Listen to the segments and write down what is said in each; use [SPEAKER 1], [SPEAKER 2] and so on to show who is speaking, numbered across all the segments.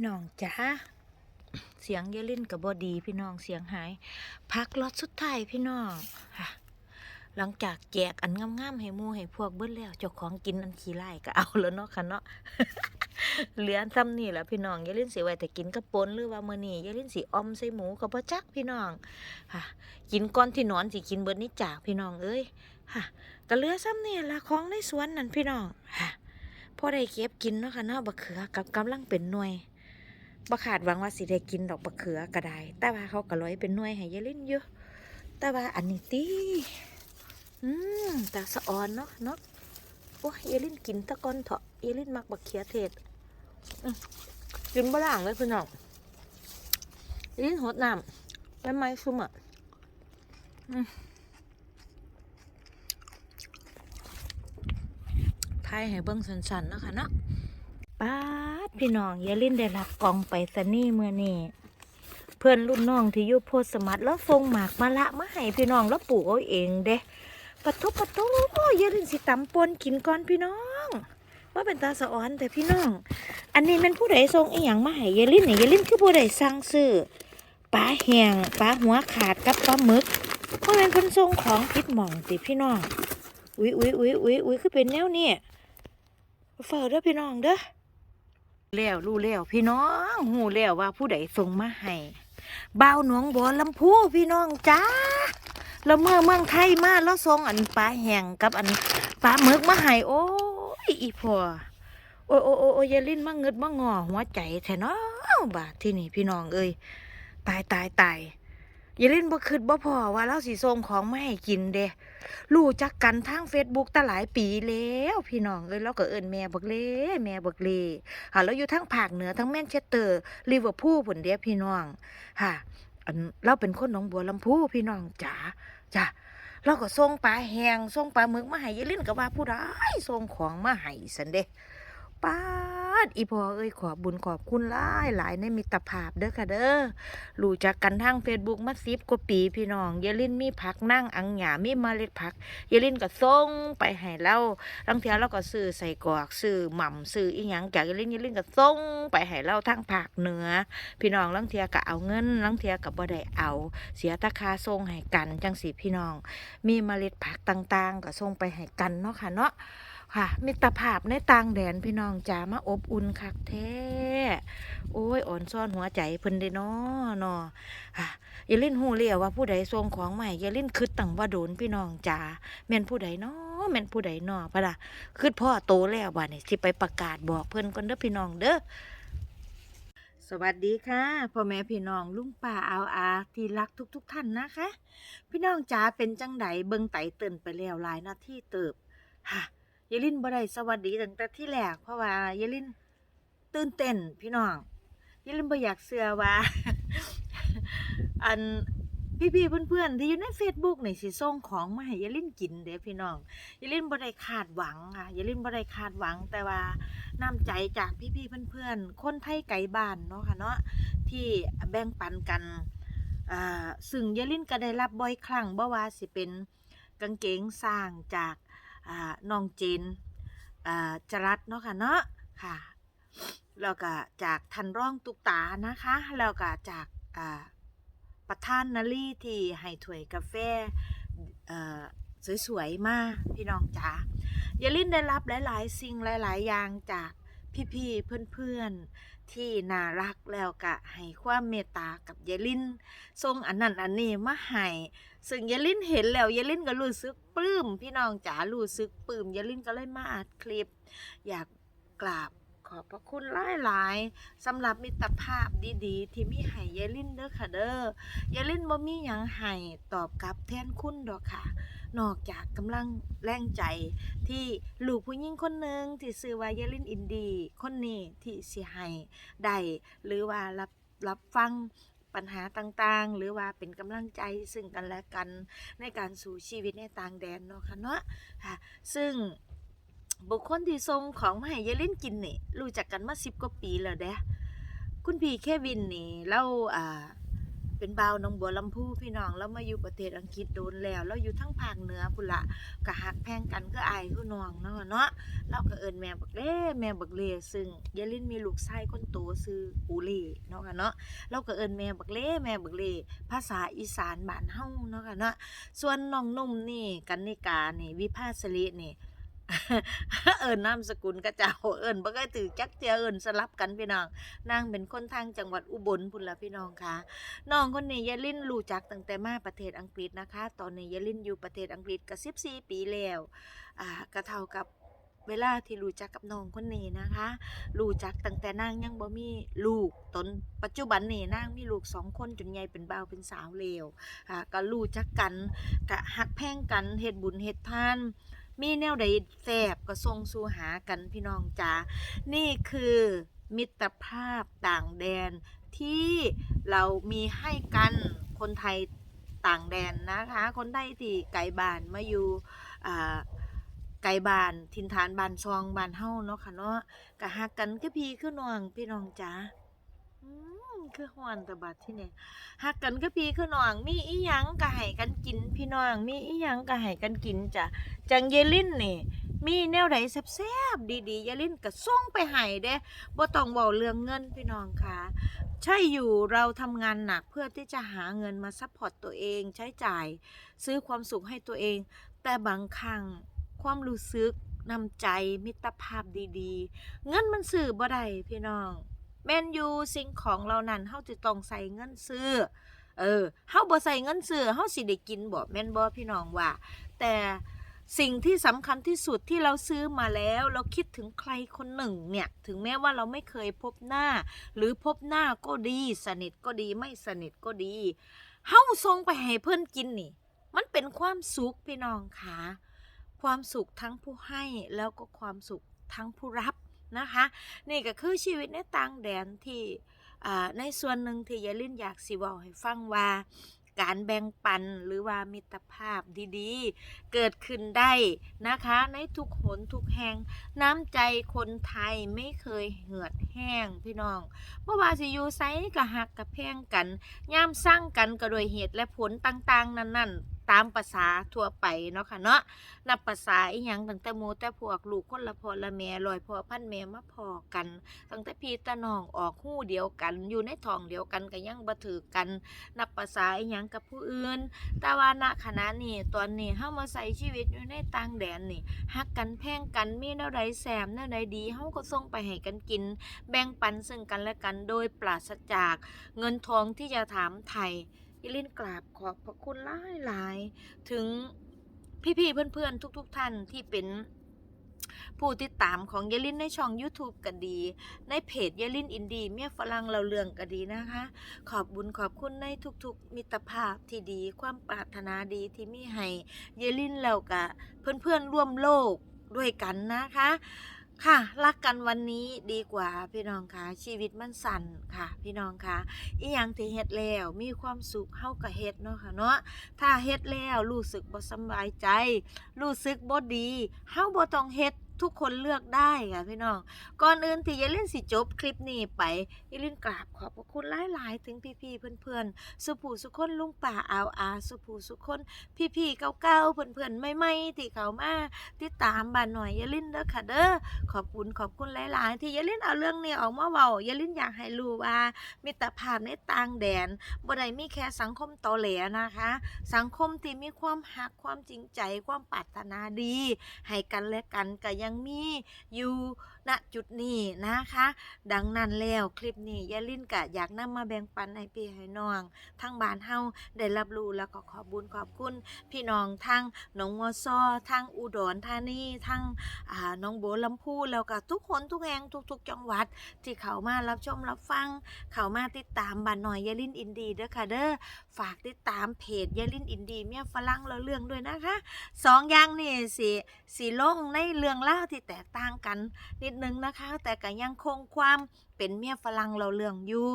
[SPEAKER 1] พี่น้องจ้าเสียงอยล่นกับบอดีพี่น้องเสียงหาย พักรถสุดท้ายพี่น้องค่ะหลังจากแจกอันงามๆให้มูให้พวกเบิ้แล้วเจ้าของกินอันขี้ไล่ก็เอาแล้วเนาะค่ะเนาะเหลือซ้ำนี่แหละพี่น้องอยาล่นสิไว้แต่กินกระปนหรือว่ามือนี้อยาล่นสิอมใส่หมูกับบ่จักพี่น้องค่ะ กินก้อนที่นอนสิกินเบิดนี้จากพี่น้องเอ้ยค่ะก็เหลือซ้ำนี่ละของในสวนนั่นพี่น้องค่ะพอได้เก็บกินเนาะค่ะเนาะบักเขือกับกำลังเป็นหน่วย บ่ขาดหวังว่าสิได้กินดอกบักเขือก็ได้แต่ว่าเขาก็ร้อยเป็นหน่วยให้ยายลินอยู่แต่ว่าอันนี้ติอืมแต่สะออนเนาะเนาะโอ้ยยายลินกินตะก้อนเถาะยายลินมักบักเขือเทศกินบ่ล่างเลยพี่น้องยายลินหดน้ำแล้วไม้ซุ่มอะไทยให้เบิ่งสันๆเนาะคะเนาะ ป้าดพี่น้องอย่าลิ้นได้รับกล่องไปสนี่เมื่อนี้เพื่อนรุ่นน้องที่อยู่โพสมัตแล้วส่งหมากมาละมาให้พี่น้องแล้วปลูกเอาเองเด้ปะทุปะทุอย่าลิ้นสิตำปนกินก่อนพี่น้องว่าเป็นตาสะออนแต่พี่น้อง อันนี้เป็นผู้ใดส่งอีหยังมาให้ยายลินเนี่ยยายลิ้นคือผู้ใดสั่งซื้อปลาแห้งปลาหัวขาดกับปลาหมึกเพราะมันเพิ่นส่งของผิดหม่องติพี่น้องอุ๊ยอุ๊ยอุ๊ยอุ๊ยอุ๊ยคือเป็นแนวเนี่ยเฝ้าเด้อพี่น้องเด้อ แล้วรู้แล้วพี่น้องหูแล้วว่าผู้ใดส่งมาให้บ่าวหนองบัวลำพูพี่น้องจ้าแล้วเมื่อเมืองไทยมาแล้วส่งอันปลาแห้งกับอันปลาหมึกมาให้โอ้ยอีพอโอ้ยโอ้ยโอ้ยโอ้ยาลินมาเงิดมางอหัวใจแท้เนาะบาทที่นี่พี่น้องเอ้ยตายตายตาย อยาลิ้นบ่คิดบ่พอว่าเราสิส่งของมาให้กินเด้รู้จักกันทางเฟซบุ๊กตั้งหลายปีแล้วพี่น้องเอ้ยเราก็เอิ้นแม่บักเล่แม่บักเล่ค่ะเราอยู่ทั้งภาคเหนือทั้งแมนเชสเตอร์ลิเวอร์พูลผลเดียพี่น้องค่ะอันเราเป็นคนหนองบัวลำพูพี่น้องจ๋าจ้ะเราก็ส่งปลาแหงส่งปลาหมึกมาให้ยายลิ้นก็ว่าผู้ใดส่งของมาให้สันเด้ป้า ดอีพอเอ้ยขอบบุญขอบคุณหลายหลายในมิตรภาพเด้อค่ะเด้อรู้จักกันทางเฟซบุ๊กมาสิบกว่าปีพี่น้องยายลินมีผักนั่งอังหยามีเมล็ดผักยายลินก็ส่งไปให้เราลังเทียเราก็ซื้อใส่กอกซื้อหม่ำซื้ออีหยังจากยายลินยายลินก็ส่งไปให้เราทางภาคเหนือ พี่น้องลังเทียก็เอาเงินลังเทียก็บ่ได้เอา เสียตาคาส่งให้กันจังสีพี่น้อง มีเมล็ดผักต่างๆ ก็ส่งไปให้กันเนาะค่ะเนาะ ค่ะ มิตรภาพในต่างแดนพี่น้องจ๋ามาอบอุ่นคักแท้ โอ้ยอ่อนซ่อนหัวใจเพิ่นเด้นาะเนาะค่ะอย่าเล่นหูเลียวว่าผู้ใดส่งของใหม่อย่าเล่นคืดตั้งว่าโดนพี่น้องจ๋าแม่นผู้ใดนาะแม่นผู้ใดเนาะปะล่ะคืดพ่อโตแล้วบัดนี้สิไปประกาศบอกเพิ่นก่อนเด้อพี่น้องเด้อสวัสดีค่ะพ่อแม่พี่น้องลุงป้าอาอาที่รักทุกๆทท่านนะคะ พี่น้องจ๋าเป็นจังไดเบิงไตเตื่นไปแล้วหลายนาทีเติบค่ะ ยายลินบ่ได้สวัสดีตั้งแต่ที่แรกเพราะว่ายายลินตื่นเต้นพี่น้องยายลินบ่อยากเชื่อว่า อันพี่ๆเพื่อนๆที่อยู่ใน Facebook นี่สิส่งของมาให้ยายลินกินเด้พี่น้องยายลินบ่ได้คาดหวังค่ะยายลินบ่ได้คาดหวัง แต่ว่าน้ำใจจากพี่ๆเพื่อนๆคนไทยไกลบ้านเนาะค่ะเนาะที่แบ่งปันกันอ่าซึ่งยายลินก็ได้รับบ่อยครั้งบ่ว่าสิเป็นกางเกงสร้างจาก น้องเจนอ่าจรัสเนาะค่ะเนาะค่ะแล้วก็จากทันร่องตุกตานะคะแล้วก็จากอ่าประธานนาลีที่ให้ถ้วยกาแฟอ่อสวยๆมากพี่น้องจ๋าอย่าลินได้รับหลาย ๆ สิ่งหลาย ๆ อย่างจาก พี่ๆเพื่อนๆ ที่น่ารักแล้วก็ให้ความเมตตากับยายลินส่งอันนั้นอันนี้มาให้ซึ่งยายลินเห็นแล้วยายลินก็รู้สึกปลื้มพี่น้องจ๋ารู้สึกปลื้มยายลินก็เลยมาอัดคลิป อยากกราบขอบพระคุณหลายๆสำหรับมิตรภาพดีๆ ที่มีให้ยายลินเด้อค่ะเด้อยายลินบ่มีหยังให้ตอบกลับแทนคุณดอกค่ะ นอกจากกำลังแรงใจที่ลูกผู้หญิงคนหนึ่งที่ชื่อว่ายายลินอินดี คนนี้ที่สิให้ได้หรือว่ารับรับฟังปัญหาต่างๆ หรือว่าเป็นกำลังใจซึ่งกันและกันในการสู่ชีวิตในต่างแดนเนาะค่ะเนาะค่ะ ซึ่งบุคคลที่ส่งของมาให้ยายลินกินนี่รู้จักกันมาสิบกว่าปีแล้วเด้คุณพี่เควินนี่เราอ่า เป็นบ่าวหน้องบัวลำพูพี่น้องแล้วมาอยู่ประเทศอังกฤษโดนแล้วแล้วอยู่ทั้งภาคเหนือพุ่นละก็หักแพงกันก็อายคือน้องเนาะเนาะเราก็เอิ้นแม่บักเล่แม่บักเล่ซึ่งยายลินมีลูกชายคนโตชื่ออูเล่เนาะค่ะเนาะเราก็เอิ้นแม่บักเล่แม่บักเล่ภาษาอีสานบ้านเฮาเนาะค่ะเนาะส่วนน้องนุ่มนี่กันนิกานี่วิภาสรินี่ เอิญนามสกุลกระเจ้าเอิญบ่เคยถือจักเจียเอิญสลับกันพี่น้องนางเป็นคนทางจังหวัดอุบลพุ่นละพี่น้องค่ะน้องคนนี้ยายลินรู้จักตั้งแต่มาประเทศอังกฤษนะคะ ตอนนี้ยายลินอยู่ประเทศอังกฤษก็14ปีแล้วอ่าก็เท่ากับเวลาที่รู้จักกับน้องคนนี้นะคะ รู้จักตั้งแต่นางยังบ่มีลูกตนปัจจุบันนี่นางมีลูกสองคนจนใหญ่เป็นบ่าวเป็นสาวแล้วอ่าก็รู้จักกันก็หักแพงกันเฮ็ดบุญเฮ็ดทาน มีแนวใดแสบก็ส่งสู่หากันพี่น้องจ๋านี่คือมิตรภาพต่างแดนที่เรามีให้กันคนไทยต่างแดนนะคะ คนไทยที่ไกลบ้านมาอยู่ไกลบ้านทินฐานบ้านซองบ้านเฮ้าเนาะค่ะเนาะก็ฮักกันคือพี่คือน้องพี่น้องจ๋า คือฮ้อนตะบัดที่นี่ฮักกันก็พี่คือน้อง มีอีหยังก็ให้กันกิน พี่น้อง มีอีหยังก็ให้กันกินจ้ะจังเยลินนี่ มีแนวใดแซ่บๆดีๆเยลินก็ส่งไปให้เด้บ่ต้องเว้าเรื่องเงินพี่น้องค่ะใช่อยู่เราทำงานหนักเพื่อที่จะหาเงินมาซัพพอร์ตตัวเองใช้จ่าย ซื้อความสุขให้ตัวเอง แต่บางครั้งความรู้สึกนำใจมิตรภาพดีๆ เงินมันซื้อบ่ได้พี่น้อง แมนยูสิ่งของเรานั้นเฮาจะต้องใส่เงินซื้อ เออเฮาบ่ใส่เงินซื้อเฮาสิได้กินบ่แม่นบ่พี่น้องว่า แต่สิ่งที่สำคัญที่สุดที่เราซื้อมาแล้ว เราคิดถึงใครคนหนึ่งเนี่ย ถึงแม้ว่าเราไม่เคยพบหน้า หรือพบหน้าก็ดี สนิทก็ดีไม่สนิทก็ดีเฮาส่งไปให้เพื่อนกินนี่ มันเป็นความสุขพี่น้องค่ะความสุขทั้งผู้ให้แล้วก็ความสุขทั้งผู้รับ นะคะ นี่ก็คือชีวิตในต่างแดนที่ในส่วนหนึ่งที่ยายลินอยากสิเว้าให้ฟังว่าการแบ่งปันหรือว่ามิตรภาพดีๆ เกิดขึ้นได้นะคะ ในทุกหนทุกแห่งน้ำใจคนไทยไม่เคยเหือดแห้งพี่น้องเมื่อว่าสิอยู่ไซก็หักกับแพงกันย่ามสร้างกันก็โดยเหตุและผลต่างๆ นั่นๆ ตามภาษาทั่วไปเนาะค่ะเนาะนับภาษาอีหยังตั้งแต่หมูแต่พวกลูกคนละพ่อละแม่ลอยพ่อพันแม่มาพอกันตั้งแต่พี่ตาน้องออกหู้เดียวกัน อยู่ในท้องเดียวกันก็ยังบ่ถือกันนับภาษาอีหยังกับผู้อื่น แต่ว่าณขณะนี้ตอนนี้เฮามาใส่ชีวิตอยู่ในต่างแดนนี่ฮักกันแพงกันมีแนวใดแสมแนวใดดีเฮาก็ส่งไปให้กันกิน แบ่งปันซึ่งกันและกันโดยปราศจากเงินทองที่จะถามไทย ยิลินกราบขอบพระคุณหลายหลายๆถึงพี่ๆเพื่อนๆ ทุกๆท่านที่เป็นผู้ติดตามของยายลินในช่อง YouTube ก็ดี ในเพจยายลินอินดีเมียฝรั่งเราเรื่องก็ดีนะคะ ขอบบุญขอบคุณในทุกๆ มิตรภาพที่ดี ความปรารถนาดีที่มีให้เยลินแล้วกะเพื่อนๆร่วมโลกด้วยกันนะคะ ค่ะ รักกันวันนี้ดีกว่าพี่น้องคะชีวิตมันสั่นค่ะ พี่น้องค่ะอีหยังที่เฮ็ดแล้วมีความสุขเฮากับเฮ็ดเนาะค่ะเนาะถ้าเฮ็ดแล้วรู้สึกบ่สบายใจ รู้สึกบ่ดีเฮาบ่ต้องเฮ็ด ทุกคนเลือกได้ค่ะพี่น้อง ก่อนอื่นที่ยายลินสิจบคลิปนี้ไปยายลินกราบขอบพระคุณหลายๆ ถึงพี่ๆเพื่อนๆ สุผู้สุคนลุงป่าอาวอาสุผู้สุคนพี่ๆเก่าๆเพื่อนๆใหม่ๆที่เขามาติดตามบ้านหน่อยยายลินเด้อค่ะเด้อขอบคุณขอบคุณหลายๆ ที่ยายลินเอาเรื่องนี้ออกมาเว้ายายลินอยากให้รู้ว่ามิตรภาพในต่างแดนบ่ได้มีแค่สังคมตอแหลนะคะ สังคมที่มีความหักความจริงใจความปรารถนาดี ให้กันและกันก็ยังมีอยู่ ณจุดนี้นะคะ ดังนั้นแล้วคลิปนี้ยายลินกะอยากนำมาแบ่งปันให้พี่ให้น้องทั้งบ้านเฮาได้รับรู้แล้วก็ขอบุญขอบคุณ พี่น้องทั้งหนองวัวซอทั้งอุดรธานีทั้งอ่าน้องโบัวลำพูแล้วก็ทุกคนทุกแห่งทุก ๆ จังหวัด ที่เขามารับชมรับฟัง เขามาติดตามบ้านหน่อยยายลินอินดีเด้อค่ะเด้อฝากติดตามเพจยายลินอินดีเมียฝรั่งเราเรื่องด้วยนะคะสองอย่างนี่สิสีลงในเรื่องเล่าที่แตกต่างกันนิดหนึ่งนะคะ แต่ก็ยังคงความเป็นเมียฝรั่งเราเรื่องอยู่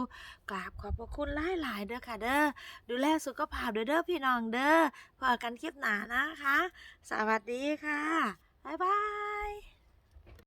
[SPEAKER 1] กราบขอบพระคุณหลายๆเด้อค่ะเด้อดูแลสุขภาพเด้อเด้อพี่น้องเด้อพอกันคลิปหนานะคะ สวัสดีค่ะ บ๊ายบาย